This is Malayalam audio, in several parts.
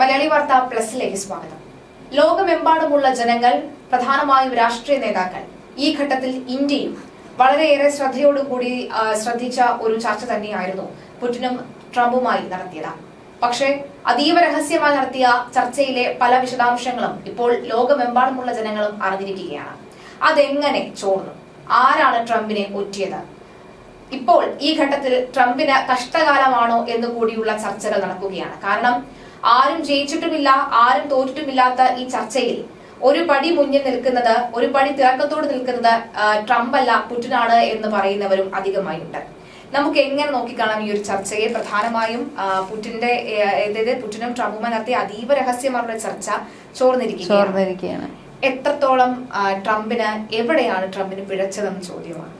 മലയാളി വാർത്ത പ്ലസിലേക്ക് സ്വാഗതം. ലോകമെമ്പാടുമുള്ള ജനങ്ങൾ പ്രധാനമായും രാഷ്ട്രീയ നേതാക്കൾ ഈ ഘട്ടത്തിൽ ഇന്ത്യയും വളരെയേറെ ശ്രദ്ധയോടുകൂടി ശ്രദ്ധിച്ച ഒരു ചർച്ച തന്നെയായിരുന്നു പുടിനും ട്രംപുമായി നടത്തിയത്. പക്ഷേ അതീവ രഹസ്യമായി നടത്തിയ ചർച്ചയിലെ പല വിശദാംശങ്ങളും ഇപ്പോൾ ലോകമെമ്പാടുമുള്ള ജനങ്ങളും അറിഞ്ഞിരിക്കുകയാണ്. അതെങ്ങനെ ചോർന്നു? ആരാണ് ട്രംപിനെ ഒറ്റിയത്? ഇപ്പോൾ ഈ ഘട്ടത്തിൽ ട്രംപിന് കഷ്ടകാലമാണോ എന്ന് കൂടിയുള്ള ചർച്ചകൾ നടക്കുകയാണ്. കാരണം ആരും ജയിച്ചിട്ടുമില്ല ആരും തോറ്റിട്ടുമില്ലാത്ത ഈ ചർച്ചയിൽ ഒരു പടി മുന്നിൽ നിൽക്കുന്നത് ഒരു പടി തിളക്കത്തോട് നിൽക്കുന്നത് ട്രംപ് അല്ല പുടിനാണ് എന്ന് പറയുന്നവരും അധികമായുണ്ട്. നമുക്ക് എങ്ങനെ നോക്കിക്കാണാം ഈ ഒരു ചർച്ചയെ? പ്രധാനമായും പുറ്റിന്റെ പുടിന്റെ പുറ്റിനും അതായത് പുടിനും ട്രംപുമായി നടത്തിയ അതീവ രഹസ്യമാരുടെ ചർച്ച ചോർന്നിരിക്കുകയാണ്. എത്രത്തോളം ട്രംപിന് എവിടെയാണ് ട്രംപിന് പിഴച്ചതെന്ന് ചോദ്യമാണ്.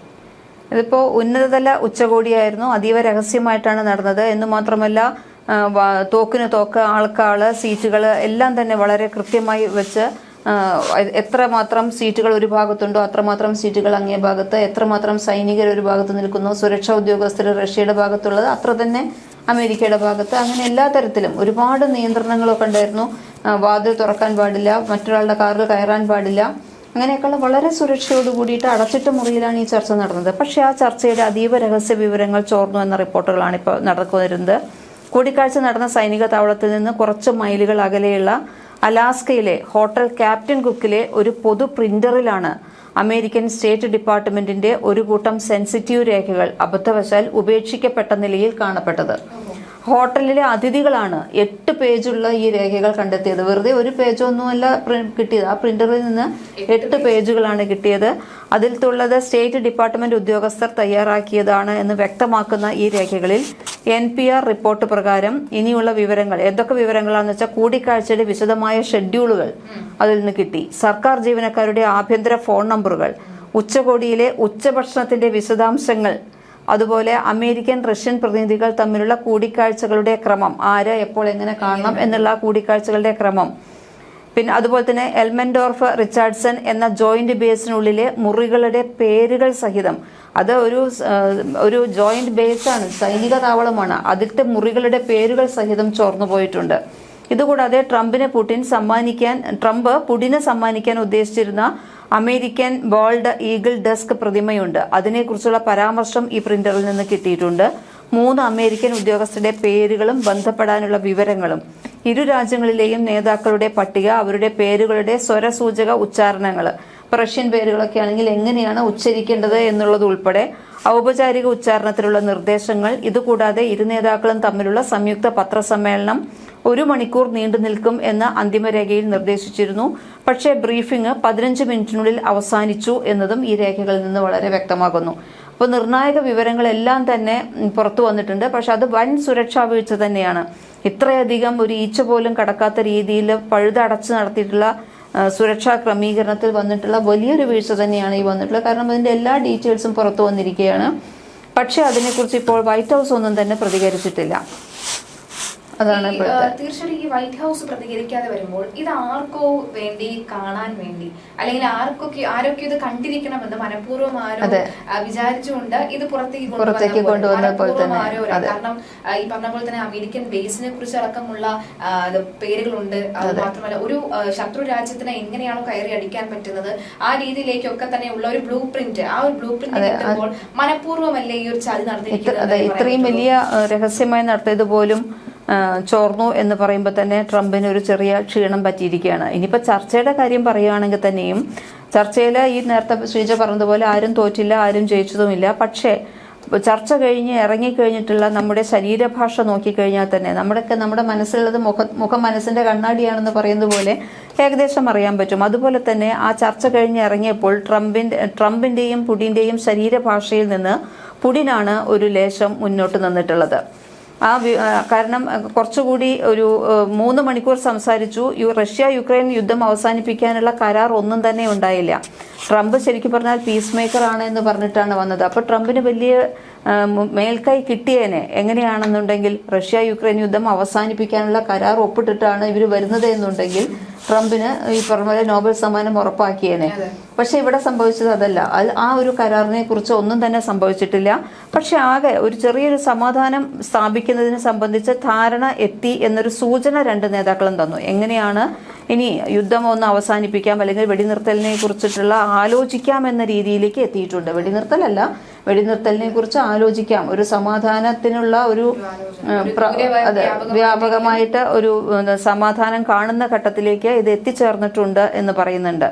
ഇതിപ്പോ ഉന്നതതല ഉച്ചകോടിയായിരുന്നു. അതീവ രഹസ്യമായിട്ടാണ് നടന്നത്. എന്ന് മാത്രമല്ല തോക്കിന് തോക്ക് ആൾക്കാൾ സീറ്റുകൾ എല്ലാം തന്നെ വളരെ കൃത്യമായി വെച്ച് എത്ര മാത്രം എത്രമാത്രം സീറ്റുകൾ ഒരു ഭാഗത്തുണ്ടോ അത്രമാത്രം സീറ്റുകൾ അങ്ങേ ഭാഗത്ത് എത്രമാത്രം സൈനികർ ഒരു ഭാഗത്ത് നിൽക്കുന്നു സുരക്ഷാ ഉദ്യോഗസ്ഥർ റഷ്യയുടെ ഭാഗത്തുള്ളത് അത്ര തന്നെ അമേരിക്കയുടെ ഭാഗത്ത്. അങ്ങനെ എല്ലാ തരത്തിലും ഒരുപാട് നിയന്ത്രണങ്ങളൊക്കെ ഉണ്ടായിരുന്നു. വാതിൽ തുറക്കാൻ പാടില്ല മറ്റൊരാളുടെ കാറിൽ കയറാൻ പാടില്ല. അങ്ങനെയൊക്കെയുള്ള വളരെ സുരക്ഷയോട് കൂടിയിട്ട് അടച്ചിട്ട മുറിയിലാണ് ഈ ചർച്ച നടന്നത്. പക്ഷേ ആ ചർച്ചയുടെ അതീവ രഹസ്യ വിവരങ്ങൾ ചോർന്നു എന്ന റിപ്പോർട്ടുകളാണ് ഇപ്പോൾ നടക്കുന്നത് കൂടിക്കാഴ്ച നടന്ന സൈനിക താവളത്തിൽ നിന്ന് കുറച്ച് മൈലുകൾ അകലെയുള്ള അലാസ്കയിലെ ഹോട്ടൽ ക്യാപ്റ്റൻ കുക്കിലെ ഒരു പൊതു പ്രിന്ററിലാണ് അമേരിക്കൻ സ്റ്റേറ്റ് ഡിപ്പാർട്ട്മെന്റിന്റെ ഒരു കൂട്ടം സെൻസിറ്റീവ് രേഖകൾ അബദ്ധവശാൽ ഉപേക്ഷിക്കപ്പെട്ട നിലയിൽ കാണപ്പെട്ടത്. ഹോട്ടലിലെ അതിഥികളാണ് എട്ട് പേജുള്ള ഈ രേഖകൾ കണ്ടെത്തിയത്. വെറുതെ ഒരു പേജൊന്നുമല്ല കിട്ടിയത്. ആ പ്രിന്ററിൽ നിന്ന് എട്ട് പേജുകളാണ് കിട്ടിയത്. അതിൽ തുള്ളത് സ്റ്റേറ്റ് ഡിപ്പാർട്ട്മെന്റ് ഉദ്യോഗസ്ഥർ തയ്യാറാക്കിയതാണ് എന്ന് വ്യക്തമാക്കുന്ന ഈ രേഖകളിൽ എൻ പി ആർ റിപ്പോർട്ട് പ്രകാരം ഇനിയുള്ള വിവരങ്ങൾ എന്തൊക്കെ വിവരങ്ങളാണെന്ന് വെച്ചാൽ കൂടിക്കാഴ്ചയുടെ വിശദമായ ഷെഡ്യൂളുകൾ അതിൽ നിന്ന് കിട്ടി. സർക്കാർ ജീവനക്കാരുടെ ആഭ്യന്തര ഫോൺ നമ്പറുകൾ ഉച്ചകോടിയിലെ ഉച്ചഭക്ഷണത്തിന്റെ വിശദാംശങ്ങൾ അതുപോലെ അമേരിക്കൻ റഷ്യൻ പ്രതിനിധികൾ തമ്മിലുള്ള കൂടിക്കാഴ്ചകളുടെ ക്രമം. ആര് എപ്പോൾ എങ്ങനെ കാണണം എന്നുള്ള കൂടിക്കാഴ്ചകളുടെ ക്രമം. പിന്നെ അതുപോലെ തന്നെ എൽമെൻഡോർഫ് റിച്ചാർഡ്സൺ എന്ന ജോയിന്റ് ബേസിനുള്ളിലെ മുറികളുടെ പേരുകൾ സഹിതം. അത് ഒരു ഒരു ജോയിന്റ് ബേസാണ് സൈനിക താവളമാണ്. അതിലത്തെ മുറികളുടെ പേരുകൾ സഹിതം ചോർന്നു പോയിട്ടുണ്ട്. ഇതുകൂടാതെ ട്രംപിനെ പുടിൻ സമ്മാനിക്കാൻ ട്രംപ് പുടിനെ സമ്മാനിക്കാൻ ഉദ്ദേശിച്ചിരുന്ന അമേരിക്കൻ ബോൾഡ് ഈഗിൾ ഡെസ്ക് പ്രതിമയുണ്ട്. അതിനെക്കുറിച്ചുള്ള പരാമർശം ഈ പ്രിന്ററിൽ നിന്ന് കിട്ടിയിട്ടുണ്ട്. മൂന്ന് അമേരിക്കൻ ഉദ്യോഗസ്ഥരുടെ പേരുകളും ബന്ധപ്പെടാനുള്ള വിവരങ്ങളും. ഇരു രാജ്യങ്ങളിലെയും നേതാക്കളുടെ പട്ടിക അവരുടെ പേരുകളുടെ സ്വരസൂചക ഉച്ചാരണങ്ങൾ റഷ്യൻ പേരുകളൊക്കെ ആണെങ്കിൽ എങ്ങനെയാണ് ഉച്ചരിക്കേണ്ടത് എന്നുള്ളത് ഉൾപ്പെടെ ഔപചാരിക ഉച്ചാരണത്തിലുള്ള നിർദ്ദേശങ്ങൾ ഇതുകൂടാതെ ഇരു നേതാക്കളും തമ്മിലുള്ള സംയുക്ത പത്രസമ്മേളനം ഒരു മണിക്കൂർ നീണ്ടു നിൽക്കും എന്ന് അന്തിമരേഖയിൽ നിർദ്ദേശിച്ചിരുന്നു. പക്ഷേ ബ്രീഫിംഗ് പതിനഞ്ച് മിനിറ്റിനുള്ളിൽ അവസാനിച്ചു എന്നതും ഈ രേഖകളിൽ നിന്ന് വളരെ വ്യക്തമാകുന്നു അപ്പോൾ നിർണായക വിവരങ്ങളെല്ലാം തന്നെ പുറത്തു വന്നിട്ടുണ്ട്. പക്ഷെ അത് വൻ സുരക്ഷാ വീഴ്ച തന്നെയാണ്. ഇത്രയധികം ഒരു ഈച്ച പോലും കടക്കാത്ത രീതിയിൽ പഴുതടച്ച് നടത്തിയിട്ടുള്ള സുരക്ഷാ ക്രമീകരണത്തിൽ വന്നിട്ടുള്ള വലിയൊരു വീഴ്ച തന്നെയാണ് ഈ വന്നിട്ടുള്ളത്. കാരണം അതിന്റെ എല്ലാ ഡീറ്റെയിൽസും പുറത്തു വന്നിരിക്കുകയാണ്. പക്ഷേ അതിനെക്കുറിച്ച് ഇപ്പോൾ വൈറ്റ് ഹൗസ് ഒന്നും തന്നെ പ്രതികരിച്ചിട്ടില്ല. അതാണ് തീർച്ചയായിട്ടും ഈ വൈറ്റ് ഹൗസ് പ്രതികരിക്കാതെ വരുമ്പോൾ ഇത് ആർക്കോ വേണ്ടി കാണാൻ വേണ്ടി അല്ലെങ്കിൽ ആർക്കൊക്കെ ആരൊക്കെ ഇത് കണ്ടിരിക്കണമെന്ന് മനഃപൂർവം ആരോ. വിചാരിച്ചുകൊണ്ട് ഇത് പുറത്തേക്ക് പുറത്തേക്ക് കൊണ്ടുവന്ന പോലെ. തന്നെ. കാരണം ഈ പറഞ്ഞ പോലെ തന്നെ അമേരിക്കൻ ബേസിനെ കുറിച്ച് അടക്കമുള്ള പേരുകളുണ്ട് അത് മാത്രമല്ല ഒരു ശത്രു രാജ്യത്തിന് എങ്ങനെയാണോ കയറി അടിക്കാൻ പറ്റുന്നത് ആ രീതിയിലേക്കൊക്കെ തന്നെ ഉള്ള ഒരു ബ്ലൂ പ്രിന്റ് ആ ഒരു ബ്ലൂ പ്രിന്റ് കിട്ടുമ്പോൾ മനഃപൂർവമല്ലേ ഈ ഒരു ചതി നടത്തി ഇത്രയും വലിയ രഹസ്യമായി നടത്തിയത് പോലും ചോർന്നു എന്ന് പറയുമ്പോൾ തന്നെ ട്രംപിന് ഒരു ചെറിയ ക്ഷീണം പറ്റിയിരിക്കുകയാണ്. ഇനിയിപ്പോൾ ചർച്ചയുടെ കാര്യം പറയുകയാണെങ്കിൽ തന്നെയും ചർച്ചയിൽ ഈ നേരത്തെ ശ്രീജ പറഞ്ഞതുപോലെ ആരും തോറ്റില്ല ആരും ജയിച്ചതുമില്ല. പക്ഷേ ചർച്ച കഴിഞ്ഞ് ഇറങ്ങിക്കഴിഞ്ഞിട്ടുള്ള നമ്മുടെ ശരീരഭാഷ നോക്കിക്കഴിഞ്ഞാൽ തന്നെ നമ്മുടെയൊക്കെ നമ്മുടെ മനസ്സിലുള്ളത് മുഖ മുഖം മനസ്സിന്റെ കണ്ണാടിയാണെന്ന് പറയുന്നത് പോലെ ഏകദേശം അറിയാൻ പറ്റും. അതുപോലെ തന്നെ ആ ചർച്ച കഴിഞ്ഞ് ഇറങ്ങിയപ്പോൾ ട്രംപിന്റെ ട്രംപിന്റെയും പുടിന്റെയും ശരീരഭാഷയിൽ നിന്ന് പുടിനാണ് ഒരു ലേശം മുന്നോട്ട് നിന്നിട്ടുള്ളത്. ആ കാരണം കുറച്ചുകൂടി ഒരു മൂന്ന് മണിക്കൂർ സംസാരിച്ചു. റഷ്യ യുക്രൈൻ യുദ്ധം അവസാനിപ്പിക്കാനുള്ള കരാർ ഒന്നും തന്നെ ഉണ്ടായില്ല. ട്രംപ് ശരിക്കും പറഞ്ഞാൽ പീസ് മേക്കർ ആണ് എന്ന് പറഞ്ഞിട്ടാണ് വന്നത്. അപ്പോൾ ട്രംപിന് വലിയ മേൽക്കൈ കിട്ടിയേനെ. എങ്ങനെയാണെന്നുണ്ടെങ്കിൽ റഷ്യ യുക്രൈൻ യുദ്ധം അവസാനിപ്പിക്കാനുള്ള കരാർ ഒപ്പിട്ടിട്ടാണ് ഇവർ വരുന്നത് എന്നുണ്ടെങ്കിൽ ട്രംപിന് ഈ പറഞ്ഞ നോബൽ സമ്മാനം ഉറപ്പാക്കിയേനെ. പക്ഷെ ഇവിടെ സംഭവിച്ചത് അതല്ല. ആ ഒരു കരാറിനെ കുറിച്ച് ഒന്നും തന്നെ സംഭവിച്ചിട്ടില്ല. പക്ഷെ ആകെ ഒരു ചെറിയൊരു സമാധാനം സ്ഥാപിക്കുന്നതിനെ സംബന്ധിച്ച് ധാരണ എത്തി എന്നൊരു സൂചന രണ്ട് നേതാക്കളും തന്നു. എങ്ങനെയാണ് ഇനി യുദ്ധം ഒന്ന് അവസാനിപ്പിക്കാം അല്ലെങ്കിൽ വെടിനിർത്തലിനെ കുറിച്ചിട്ടുള്ള ആലോചിക്കാം എന്ന രീതിയിലേക്ക് എത്തിയിട്ടുണ്ട്. വെടിനിർത്തലല്ല വെടിനിർത്തലിനെ കുറിച്ച് ആലോചിക്കാം. ഒരു സമാധാനത്തിനുള്ള ഒരു അതെ വ്യാപകമായിട്ട് വ്യാപകമായിട്ട് ഒരു സമാധാനം കാണുന്ന ഘട്ടത്തിലേക്ക് ഇത് എത്തിച്ചേർന്നിട്ടുണ്ട് എന്ന് പറയുന്നുണ്ട്.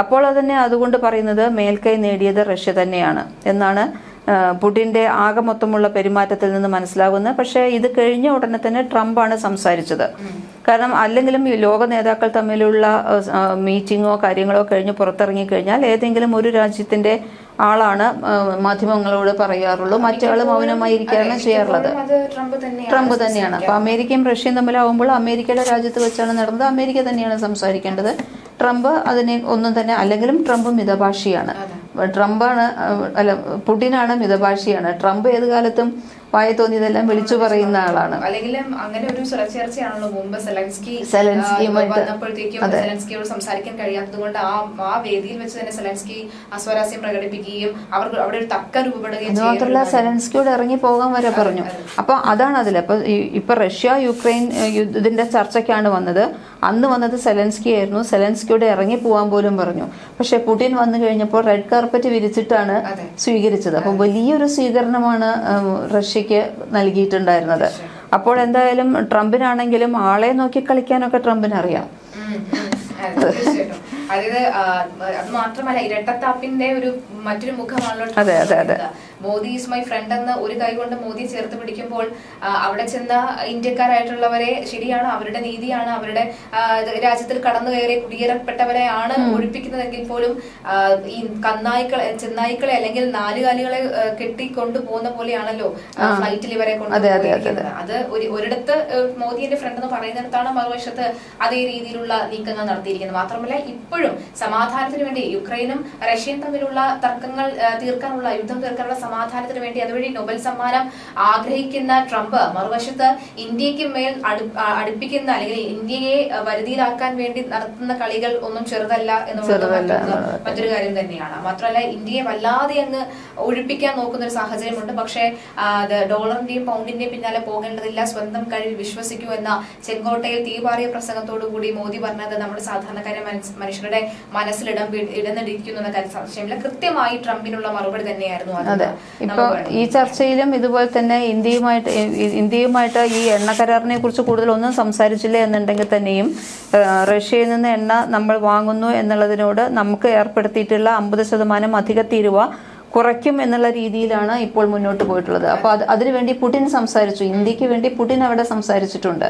അപ്പോൾ തന്നെ അതുകൊണ്ട് പറയുന്നത് മേൽക്കൈ നേടിയത് റഷ്യ തന്നെയാണ് എന്നാണ് ആ, പുടിന്റെ ആകെ മൊത്തമുള്ള പെരുമാറ്റത്തിൽ നിന്ന് മനസ്സിലാകുന്നത് പക്ഷേ ഇത് കഴിഞ്ഞ ഉടനെ തന്നെ ട്രംപാണ് സംസാരിച്ചത്. കാരണം അല്ലെങ്കിലും ഈ ലോക നേതാക്കൾ തമ്മിലുള്ള മീറ്റിങ്ങോ കാര്യങ്ങളോ കഴിഞ്ഞ് പുറത്തിറങ്ങി കഴിഞ്ഞാൽ ഏതെങ്കിലും ഒരു രാജ്യത്തിന്റെ ആളാണ് മാധ്യമങ്ങളോട് പറയാറുള്ളൂ. മറ്റയാൾ മൗനമായി ചെയ്യാറുള്ളത്. ട്രംപ് തന്നെയാണ് ട്രംപ് തന്നെയാണ്. അപ്പൊ അമേരിക്കയും റഷ്യയും തമ്മിലാവുമ്പോൾ അമേരിക്കയുടെ രാജ്യത്ത് വെച്ചാണ് നടന്നത്. അമേരിക്ക തന്നെയാണ് സംസാരിക്കേണ്ടത്. ട്രംപ് അതിനെ ഒന്നും തന്നെ അല്ലെങ്കിലും ട്രംപ് മിതഭാഷിയാണ്. ട്രംപാണ് അല്ല പുടിനാണ് മിതഭാഷിയാണ്. ട്രംപ് ഏത് കാലത്തും വായ തോന്നിയതെല്ലാം വിളിച്ചു പറയുന്ന ആളാണ്. അല്ലെങ്കിൽ അങ്ങനെ ഒരു ചർച്ചയാണല്ലോ മുമ്പ് സെലൻസ്കി സെലൻസ്കിയോട് സംസാരിക്കാൻ കഴിയാത്തത് കൊണ്ട് ആ ആ വേദിയിൽ വെച്ച് തന്നെ സെലൻസ്കി അസ്വരാസ്യം പ്രകടിപ്പിക്കുകയും അവർക്ക് അവിടെ ഒരു തക്ക രൂപപ്പെടുകയും മാത്രമല്ല സെലൻസ്കിയോട് ഇറങ്ങി പോകാൻ വരെ പറഞ്ഞു. അപ്പൊ അതാണ് അതിൽ അപ്പൊ ഇപ്പൊ റഷ്യ യുക്രൈൻ യുദ്ധത്തിന്റെ ഇതിന്റെ ചർച്ചയ്ക്കാണ് വന്നത്. അന്ന് വന്നത് സെലൻസ്കി ആയിരുന്നു. സെലൻസ്കിയോട് ഇറങ്ങി പോകാൻ പോലും പറഞ്ഞു. പക്ഷെ പുടിൻ വന്നു കഴിഞ്ഞപ്പോൾ റെഡ് കാർപ്പറ്റ് വിരിച്ചിട്ടാണ് സ്വീകരിച്ചത്. അപ്പോൾ വലിയൊരു സ്വീകരണമാണ് റഷ്യക്ക് നൽകിയിട്ടുണ്ടായിരുന്നത്. അപ്പോൾ എന്തായാലും ട്രംപിനാണെങ്കിലും ആളെ നോക്കി കളിക്കാനൊക്കെ ട്രംപിന് അറിയാം. അതായത് അത് മാത്രമല്ല ഇരട്ടത്താപ്പിന്റെ ഒരു മറ്റൊരു മുഖമാണല്ലോ അതെ, അതെ, അതെ. മോദി ഈസ് മൈ ഫ്രണ്ട് എന്ന് ഒരു കൈ കൊണ്ട് മോദി ചേർത്ത് പിടിക്കുമ്പോൾ അവിടെ ചെന്ന ഇന്ത്യക്കാരായിട്ടുള്ളവരെ ശരിയാണ് അവരുടെ നീതിയാണ് അവരുടെ രാജ്യത്തിൽ കടന്നു കയറി കുടിയേറപ്പെട്ടവരെയാണ് ഒഴിപ്പിക്കുന്നതെങ്കിൽ പോലും ഈ കന്നായിക്കളെ ചെന്നായിക്കളെ അല്ലെങ്കിൽ നാലുകാലികളെ കെട്ടി കൊണ്ടുപോകുന്ന പോലെയാണല്ലോ ഫ്ലൈറ്റിൽ ഇവരെ അതെ, അത് ഒരു ഒരിടത്ത് മോദി എന്റെ ഫ്രണ്ട് എന്ന് പറയുന്നിടത്താണ് മറുവശത്ത് അതേ രീതിയിലുള്ള നീക്കങ്ങൾ നടത്തിയിരിക്കുന്നത്. മാത്രമല്ല ഇപ്പോഴും സമാധാനത്തിന് വേണ്ടി യുക്രൈനും റഷ്യയും തമ്മിലുള്ള തർക്കങ്ങൾ തീർക്കാനുള്ള യുദ്ധം തീർക്കാനുള്ള സമാധാനത്തിന് വേണ്ടി അതുവഴി നൊബൽ സമ്മാനം ആഗ്രഹിക്കുന്ന ട്രംപ് മറുവശത്ത് ഇന്ത്യയ്ക്ക് മേൽ അടു- അടുപ്പിക്കുന്ന അല്ലെങ്കിൽ ഇന്ത്യയെ വരുതിയിലാക്കാൻ വേണ്ടി നടത്തുന്ന കളികൾ ഒന്നും ചെറുതല്ല എന്നുള്ളത് മറ്റൊരു കാര്യം തന്നെയാണ്. മാത്രമല്ല ഇന്ത്യയെ വല്ലാതെ അങ്ങ് ഒഴിപ്പിക്കാൻ നോക്കുന്ന ഒരു സാഹചര്യമുണ്ട്. പക്ഷേ അത് ഡോളറിന്റെയും പൗണ്ടിന്റെയും പിന്നാലെ പോകേണ്ടതില്ല. സ്വന്തം കഴിവ് വിശ്വസിക്കൂ എന്ന ചെങ്കോട്ടയിൽ തീപാറിയ പ്രസംഗത്തോടു കൂടി മോദി പറഞ്ഞത് നമ്മുടെ സാധാരണക്കാരെ മനുഷ്യരുടെ മനസ്സിലിടം ഇടന്നിരിക്കുന്നു എന്ന കാര്യം സംശയമില്ല. കൃത്യമായി ട്രംപിനുള്ള മറുപടി തന്നെയായിരുന്നു അത്. അതെ നമുക്ക് ഇപ്പൊ ഈ ചർച്ചയിലും ഇതുപോലെ തന്നെ ഇന്ത്യയുമായിട്ട് ഇന്ത്യയുമായിട്ട് ഈ എണ്ണ കരാറിനെ കുറിച്ച് കൂടുതൽ ഒന്നും സംസാരിച്ചില്ല എന്നുണ്ടെങ്കിൽ തന്നെയും റഷ്യയിൽ നിന്ന് എണ്ണ നമ്മൾ വാങ്ങുന്നു എന്നുള്ളതിനോട് നമുക്ക് ഏർപ്പെടുത്തിയിട്ടുള്ള അമ്പത് ശതമാനം അധിക തീരുവ കുറയ്ക്കും എന്നുള്ള രീതിയിലാണ് ഇപ്പോൾ മുന്നോട്ട് പോയിട്ടുള്ളത്. അപ്പോൾ അത് അതിനുവേണ്ടി പുടിൻ സംസാരിച്ചു. ഇന്ത്യയ്ക്ക് വേണ്ടി പുടിൻ അവിടെ സംസാരിച്ചിട്ടുണ്ട്.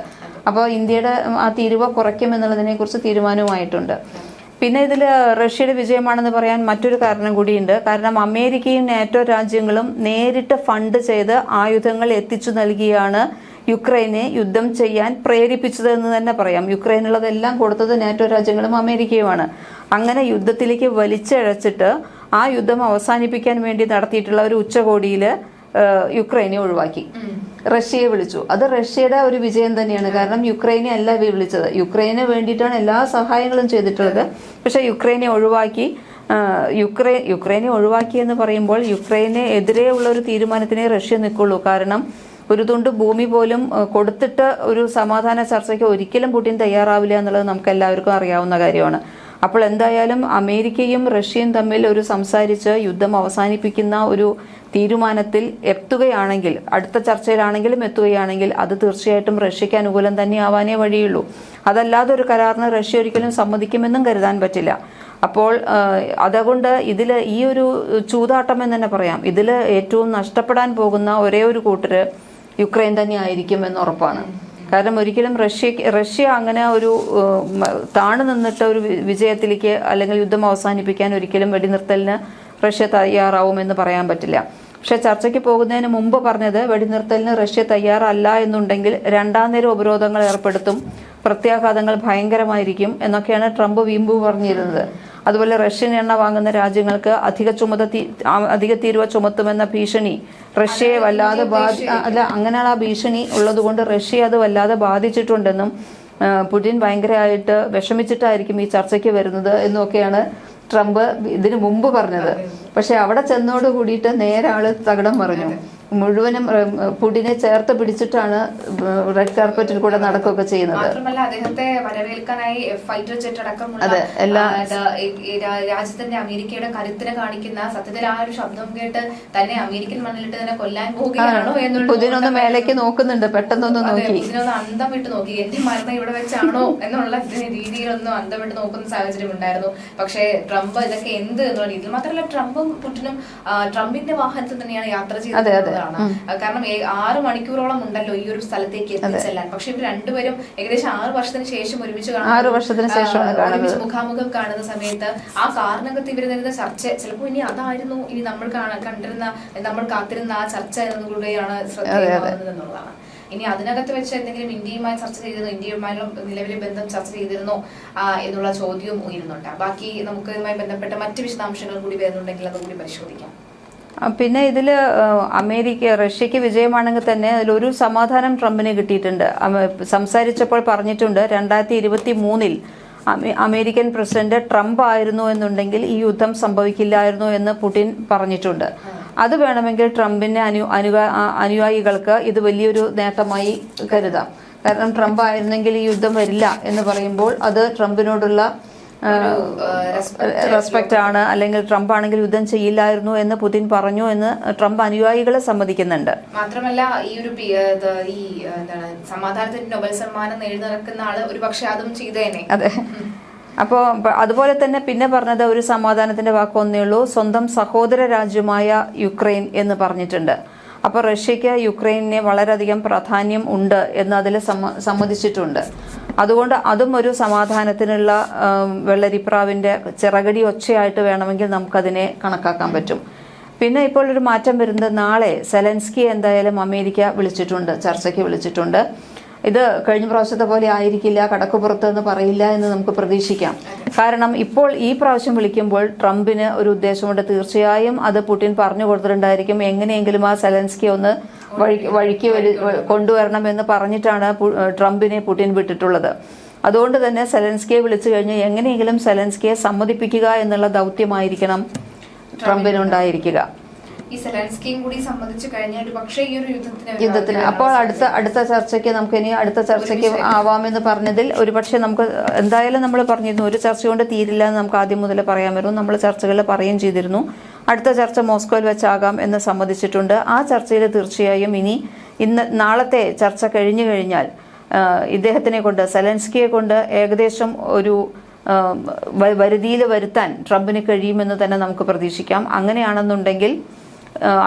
അപ്പോൾ ഇന്ത്യയുടെ ആ തീരുവ കുറയ്ക്കും എന്നുള്ളതിനെ കുറിച്ച് തീരുമാനവുമായിട്ടുണ്ട്. പിന്നെ ഇതിൽ റഷ്യയുടെ വിജയമാണെന്ന് പറയാൻ മറ്റൊരു കാരണം കൂടിയുണ്ട്. കാരണം അമേരിക്കയും നാറ്റോ രാജ്യങ്ങളും നേരിട്ട് ഫണ്ട് ചെയ്ത് ആയുധങ്ങൾ എത്തിച്ചു നൽകിയാണ് യുക്രൈനെ യുദ്ധം ചെയ്യാൻ പ്രേരിപ്പിച്ചത് എന്ന് തന്നെ പറയാം. യുക്രൈനുള്ളതെല്ലാം കൊടുത്തത് നാറ്റോ രാജ്യങ്ങളും അമേരിക്കയുമാണ്. അങ്ങനെ യുദ്ധത്തിലേക്ക് വലിച്ചഴച്ചിട്ട് ആ യുദ്ധം അവസാനിപ്പിക്കാൻ വേണ്ടി നടത്തിയിട്ടുള്ള ഒരു ഉച്ചകോടിയിൽ യുക്രൈനെ ഒഴിവാക്കി. റഷ്യയെ വിളിച്ചു. അത് റഷ്യയുടെ ഒരു വിജയം തന്നെയാണ്. കാരണം യുക്രൈനെ അല്ല വിളിച്ചത്. യുക്രൈന് വേണ്ടിയിട്ടാണ് എല്ലാ സഹായങ്ങളും ചെയ്തിട്ടുള്ളത്. പക്ഷെ യുക്രൈനെ ഒഴിവാക്കി യുക്രൈൻ യുക്രൈനെ ഒഴിവാക്കി എന്ന് പറയുമ്പോൾ യുക്രൈനെ എതിരെ ഉള്ള ഒരു തീരുമാനത്തിനെ റഷ്യ നിൽക്കുള്ളൂ. കാരണം ഒരു തുണ്ട് ഭൂമി പോലും കൊടുത്തിട്ട് ഒരു സമാധാന ചർച്ചയ്ക്ക് ഒരിക്കലും പുടിൻ തയ്യാറാവില്ല എന്നുള്ളത് നമുക്ക് എല്ലാവർക്കും അറിയാവുന്ന കാര്യമാണ്. അപ്പോൾ എന്തായാലും അമേരിക്കയും റഷ്യയും തമ്മിൽ ഒരു സംസാരിച്ച് യുദ്ധം അവസാനിപ്പിക്കുന്ന ഒരു തീരുമാനത്തിൽ എത്തുകയാണെങ്കിൽ അടുത്ത ചർച്ചയിലാണെങ്കിലും എത്തുകയാണെങ്കിൽ അത് തീർച്ചയായിട്ടും റഷ്യയ്ക്ക് അനുകൂലം തന്നെ ആവാനേ വഴിയുള്ളൂ. അതല്ലാതെ ഒരു കരാറിന് റഷ്യ ഒരിക്കലും സമ്മതിക്കുമെന്നും കരുതാൻ പറ്റില്ല. അപ്പോൾ അതുകൊണ്ട് ഇതിൽ ഈ ഒരു ചൂതാട്ടം എന്ന് തന്നെ പറയാം. ഇതിൽ ഏറ്റവും നഷ്ടപ്പെടാൻ പോകുന്ന ഒരേ ഒരു കൂട്ടർ യുക്രൈൻ തന്നെ ആയിരിക്കും എന്ന് ഉറപ്പാണ്. കാരണം ഒരിക്കലും റഷ്യ റഷ്യ അങ്ങനെ ഒരു താണു നിന്നിട്ട് ഒരു വിജയത്തിലേക്ക് അല്ലെങ്കിൽ യുദ്ധം അവസാനിപ്പിക്കാൻ ഒരിക്കലും വെടിനിർത്തലിന് റഷ്യ തയ്യാറാവുമെന്ന് പറയാൻ പറ്റില്ല. പക്ഷെ ചർച്ചയ്ക്ക് പോകുന്നതിന് മുമ്പ് പറഞ്ഞത് വെടിനിർത്തലിന് റഷ്യ തയ്യാറല്ല എന്നുണ്ടെങ്കിൽ രണ്ടാം നേരം ഉപരോധങ്ങൾ ഏർപ്പെടുത്തും പ്രത്യാഘാതങ്ങൾ ഭയങ്കരമായിരിക്കും എന്നൊക്കെയാണ് ട്രംപ് വീമ്പ് പറഞ്ഞിരുന്നത്. അതുപോലെ റഷ്യൻ എണ്ണ വാങ്ങുന്ന രാജ്യങ്ങൾക്ക് അധിക ചുമത അധിക തീരുവ ചുമത്തുമെന്ന ഭീഷണി റഷ്യയെ വല്ലാതെ ബാധി അല്ല അങ്ങനെയാണ് ആ ഭീഷണി ഉള്ളതുകൊണ്ട് റഷ്യ അത് വല്ലാതെ ബാധിച്ചിട്ടുണ്ടെന്നും പുടിൻ ഭയങ്കരമായിട്ട് വിഷമിച്ചിട്ടായിരിക്കും ഈ ചർച്ചയ്ക്ക് വരുന്നത് എന്നൊക്കെയാണ് ട്രംപ് ഇതിനു മുമ്പ് പറഞ്ഞത്. പക്ഷെ അവിടെ ചെന്നോട് കൂടിയിട്ട് നേരെ ആൾ തകിടം പറഞ്ഞു മുഴുവനും പുടിനെ ചേർത്ത് പിടിച്ചിട്ടാണ് റെഡ് കാർപ്പറ്റിൽ കൂടെ നടക്കുകയൊക്കെ ചെയ്യുന്നത്. മാത്രമല്ല അദ്ദേഹത്തെ വരവേൽക്കാനായി ഫൈറ്റർ ജെറ്റ് അടക്കമുള്ള അതെ, എല്ലാ- രാജ്യത്തിന്റെ അമേരിക്കയുടെ കരുത്തിനെ കാണിക്കുന്ന സത്യത്തിൽ ആ ഒരു ശബ്ദം കേട്ട് തന്നെ അമേരിക്കൻ മണ്ണിലിട്ട് തന്നെ കൊല്ലാൻ പോകുകയാണോ എന്നുള്ള പുതിനൊന്ന് മേലേക്ക് നോക്കുന്നുണ്ട് പെട്ടെന്നൊന്ന് നോക്കി. ഇതിനൊന്ന് അന്തം വിട്ട് നോക്കി. എന്റെ മരണം ഇവിടെ വെച്ചാണോ എന്നുള്ള രീതിയിലൊന്നും അന്തം വിട്ട് നോക്കുന്ന സാഹചര്യം ഉണ്ടായിരുന്നു. പക്ഷേ ട്രംപ് ഇതൊക്കെ എന്ത് എന്നുള്ള രീതിയിൽ മാത്രമല്ല ട്രംപും പുടിനും ട്രംപിന്റെ വാഹനത്തിൽ തന്നെയാണ് യാത്ര അതെ, ചെയ്തത് ആ, കാരണം ആറ് മണിക്കൂറോളം ഉണ്ടല്ലോ ഈ ഒരു സ്ഥലത്തേക്ക് എത്തിച്ചെല്ലാൻ. പക്ഷെ ഇവർ രണ്ടുപേരും ഏകദേശം ആറ് വർഷത്തിന് ശേഷം ഒരുമിച്ച്. ആറ് വർഷത്തിന് ശേഷം ഒരുമിച്ച് മുഖാമുഖം കാണുന്ന സമയത്ത് ആ കാറിനകത്ത് ഇവർ തരുന്ന ചർച്ച ചിലപ്പോൾ ഇനി അതായിരുന്നു ഇനി നമ്മൾ കണ്ടിരുന്ന നമ്മൾ കാത്തിരുന്ന ആ ചർച്ച എന്നതിലൂടെയാണ് എന്നുള്ളതാണ്. ഇനി അതിനകത്ത് വെച്ച് എന്തെങ്കിലും ഇന്ത്യയുമായി ചർച്ച ചെയ്തിരുന്നോ ഇന്ത്യയുമായുള്ള നിലവിലെ ബന്ധം ചർച്ച ചെയ്തിരുന്നോ എന്നുള്ള ചോദ്യവും ഉയരുന്നുണ്ട്. ബാക്കി നമുക്ക് ഇതുമായി ബന്ധപ്പെട്ട മറ്റ് വിശദാംശങ്ങൾ കൂടി വരുന്നുണ്ടെങ്കിൽ അതുകൂടി പരിശോധിക്കാം. പിന്നെ ഇതിൽ അമേരിക്ക റഷ്യക്ക് വിജയമാണെങ്കിൽ തന്നെ അതിലൊരു സമാധാനം ട്രംപിന് കിട്ടിയിട്ടുണ്ട്. സംസാരിച്ചപ്പോൾ പറഞ്ഞിട്ടുണ്ട് രണ്ടായിരത്തി ഇരുപത്തി മൂന്നിൽ അമേരിക്കൻ പ്രസിഡന്റ് ട്രംപ് ആയിരുന്നു എന്നുണ്ടെങ്കിൽ ഈ യുദ്ധം സംഭവിക്കില്ലായിരുന്നു എന്ന് പുടിൻ പറഞ്ഞിട്ടുണ്ട്. അത് വേണമെങ്കിൽ ട്രംപിന്റെ അനു അനുയായികൾക്ക് ഇത് വലിയൊരു നേട്ടമായി കരുതാം. കാരണം ട്രംപ് ആയിരുന്നെങ്കിൽ ഈ യുദ്ധം വരില്ല എന്ന് പറയുമ്പോൾ അത് ട്രംപിനോടുള്ള റെസ്പെക്റ്റ് ആണ് അല്ലെങ്കിൽ ട്രംപ് ആണെങ്കിൽ യുദ്ധം ചെയ്യില്ലായിരുന്നു എന്ന് പുതിൻ പറഞ്ഞു എന്ന് ട്രംപ് അനുയായികളെ സമ്മതിക്കുന്നുണ്ട്. മാത്രമല്ല ഈ ഒരു ഈ എന്താണ് സമാധാനത്തിന് നൊബൽ സമ്മാനം നേടി നടക്കുന്ന ആൾ ഒരു പക്ഷെ അതും ചെയ്തേനെ. അതെ. അപ്പോൾ അതുപോലെ തന്നെ പിന്നെ പറഞ്ഞത് ഒരു സമാധാനത്തിന്റെ വാക്ക് ഒന്നേ ഉള്ളൂ. സ്വന്തം സഹോദര രാജ്യമായ യുക്രൈൻ എന്ന് പറഞ്ഞിട്ടുണ്ട്. അപ്പോൾ റഷ്യക്ക് യുക്രൈനെ വളരെയധികം പ്രാധാന്യം ഉണ്ട് എന്ന് അതിൽ സമ്മതിച്ചിട്ടുണ്ട്. അതുകൊണ്ട് അതും ഒരു സമാധാനത്തിനുള്ള വെള്ളരിപ്രാവിന്റെ ചിറകടി ഒച്ചയായിട്ട് വേണമെങ്കിൽ നമുക്കതിനെ കണക്കാക്കാൻ പറ്റും. പിന്നെ ഇപ്പോൾ ഒരു മാറ്റം വരുന്നത് നാളെ സെലൻസ്കി എന്തായാലും അമേരിക്ക വിളിച്ചിട്ടുണ്ട് ചർച്ചയ്ക്ക് വിളിച്ചിട്ടുണ്ട്. ഇത് കഴിഞ്ഞ പ്രാവശ്യത്തെ പോലെ ആയിരിക്കില്ല കടക്കുപുറത്ത് എന്ന് പറയില്ല എന്ന് നമുക്ക് പ്രതീക്ഷിക്കാം. കാരണം ഇപ്പോൾ ഈ പ്രാവശ്യം വിളിക്കുമ്പോൾ ട്രംപിന് ഒരു ഉദ്ദേശമുണ്ട് തീർച്ചയായും അത് പുടിൻ പറഞ്ഞു കൊടുത്തിട്ടുണ്ടായിരിക്കും എങ്ങനെയെങ്കിലും ആ സെലൻസ്കി ഒന്ന് വഴി വഴിക്ക് വരു- കൊണ്ടുവരണം എന്ന് പറഞ്ഞിട്ടാണ് ട്രംപിനെ പുടിൻ വിട്ടിട്ടുള്ളത്. അതുകൊണ്ട് തന്നെ സെലൻസ്കിയെ വിളിച്ചു കഴിഞ്ഞ് എങ്ങനെയെങ്കിലും സെലൻസ്കിയെ സമ്മതിപ്പിക്കുക എന്നുള്ള ദൗത്യമായിരിക്കണം ട്രംപിനുണ്ടായിരിക്കുക. യുദ്ധത്തിന് അപ്പോൾ അടുത്ത അടുത്ത ചർച്ചയ്ക്ക് നമുക്ക് ഇനി അടുത്ത ചർച്ചയ്ക്ക് ആവാമെന്ന് പറഞ്ഞതിൽ ഒരുപക്ഷെ നമുക്ക് എന്തായാലും നമ്മൾ പറഞ്ഞിരുന്നു ഒരു ചർച്ച കൊണ്ട് തീരില്ല എന്ന് നമുക്ക് ആദ്യം മുതൽ വരും നമ്മൾ ചർച്ചകളിൽ പറയുകയും ചെയ്തിരുന്നു. അടുത്ത ചർച്ച മോസ്കോയിൽ വെച്ചാകാം എന്ന് സമ്മതിച്ചിട്ടുണ്ട്. ആ ചർച്ചയിൽ തീർച്ചയായും ഇനി ഇന്ന് നാളത്തെ ചർച്ച കഴിഞ്ഞു കഴിഞ്ഞാൽ ഇദ്ദേഹത്തിനെ കൊണ്ട് സെലൻസ്കിയെ കൊണ്ട് ഏകദേശം ഒരു വരുതിയിൽ വരുത്താൻ ട്രംപിന് കഴിയുമെന്ന് തന്നെ നമുക്ക് പ്രതീക്ഷിക്കാം. അങ്ങനെയാണെന്നുണ്ടെങ്കിൽ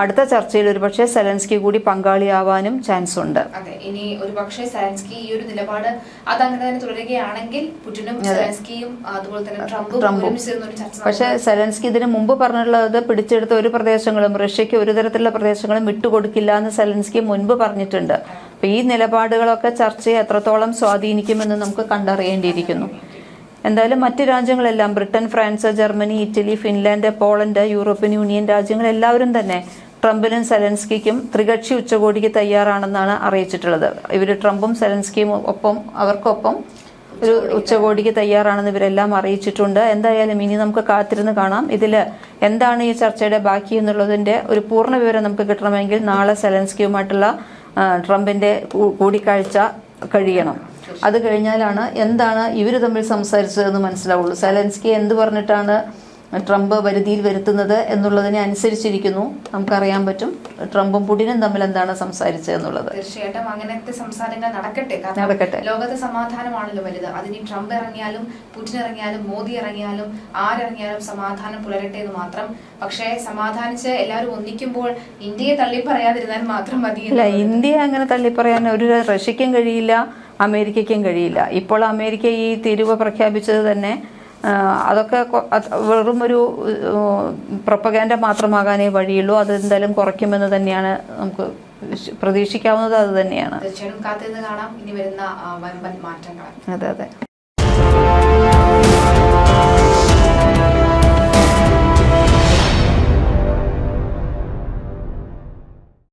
അടുത്ത ചർച്ചയിൽ ഒരുപക്ഷെ സെലൻസ്കി കൂടി പങ്കാളിയാവാനും ചാൻസ് ഉണ്ട്. ഇനി ഒരുപക്ഷെ സെലൻസ്കി ഈ ഒരു നിലപാട് അത് അങ്ങനെ തന്നെ തുടരുകയാണെങ്കിൽ പുടിനും സെലൻസ്കിയും അതുപോലെ തന്നെ ട്രംപും ട്രംപും. ഒരു ചർച്ച പക്ഷേ സെലൻസ്കി ഇതിന് മുമ്പ് പറഞ്ഞിട്ടുള്ളത് പിടിച്ചെടുത്ത ഒരു പ്രദേശങ്ങളും റഷ്യക്ക് ഒരു തരത്തിലുള്ള പ്രദേശങ്ങളും വിട്ടുകൊടുക്കില്ല എന്ന് സെലൻസ്കി മുൻപ് പറഞ്ഞിട്ടുണ്ട്. അപ്പൊ ഈ നിലപാടുകളൊക്കെ ചർച്ചയെ എത്രത്തോളം സ്വാധീനിക്കുമെന്ന് നമുക്ക് കണ്ടറിയേണ്ടിയിരിക്കുന്നു. എന്തായാലും മറ്റ് രാജ്യങ്ങളെല്ലാം Britain France Germany Italy Finland Poland European Union രാജ്യങ്ങൾ എല്ലാവരും തന്നെ ട്രംപിനും സെലൻസ്കിക്കും ത്രികക്ഷി ഉച്ചകോടിക്ക് തയ്യാറാണെന്നാണ് അറിയിച്ചിട്ടുള്ളത്. ഇവർ ട്രംപും സെലൻസ്കിയും ഒപ്പം അവർക്കൊപ്പം ഒരു ഉച്ചകോടിക്ക് തയ്യാറാണെന്ന് ഇവരെല്ലാം അറിയിച്ചിട്ടുണ്ട്. എന്തായാലും ഇനി നമുക്ക് കാത്തിരുന്ന് കാണാം. ഇതിൽ എന്താണ് ഈ ചർച്ചയുടെ ബാക്കി എന്നുള്ളതിന്റെ ഒരു പൂർണ വിവരം നമുക്ക് കിട്ടണമെങ്കിൽ നാളെ സെലൻസ്കിയുമായിട്ടുള്ള ട്രംപിന്റെ കൂടിക്കാഴ്ച കഴിയണം. അത് കഴിഞ്ഞാലാണ് എന്താണ് ഇവർ തമ്മിൽ സംസാരിച്ചതെന്ന് മനസ്സിലാവുള്ളൂ. സെലൻസ്കി എന്ത് പറഞ്ഞിട്ടാണ് ട്രംപ് വരുതിയിൽ വരുത്തുന്നത് എന്നുള്ളതിനെ അനുസരിച്ചിരിക്കുന്നു. നമുക്കറിയാൻ പറ്റും ട്രംപും പുടിനും തമ്മിൽ എന്താണ് സംസാരിച്ചത് എന്നുള്ളത് തീർച്ചയായിട്ടും അങ്ങനത്തെ സംസാരങ്ങൾ നടക്കട്ടെ. നടക്കട്ടെ. ലോകത്തെ സമാധാനമാണല്ലോ വലുത്. അതിന് ട്രംപ് ഇറങ്ങിയാലും പുടിൻ ഇറങ്ങിയാലും മോദി ഇറങ്ങിയാലും ആരിറങ്ങിയാലും സമാധാനം പുലരട്ടെ എന്ന് മാത്രം. പക്ഷേ സമാധാനിച്ച് എല്ലാവരും ഒന്നിക്കുമ്പോൾ ഇന്ത്യയെ തള്ളി പറയാതിരുന്നാൽ മാത്രം മതി ഇന്ത്യയെ ഇന്ത്യ അങ്ങനെ തള്ളിപ്പറയാൻ ഒരു റഷ്യക്കും കഴിയില്ല. അമേരിക്കയ്ക്കും കഴിയില്ല. ഇപ്പോൾ അമേരിക്ക ഈ തീരുവ പ്രഖ്യാപിച്ചത് തന്നെ അതൊക്കെ വെറും ഒരു പ്രൊപ്പഗാൻഡ മാത്രമാകാനേ വഴിയുള്ളൂ. അത് എന്തായാലും കുറയ്ക്കുമെന്ന് തന്നെയാണ് നമുക്ക് പ്രതീക്ഷിക്കാവുന്നത് അത് തന്നെയാണ്. തീർച്ചയായിട്ടും കാത്തിരുന്ന് കാണാം. ഇനി വരുന്ന മാറ്റങ്ങൾ. അതെ അതെ.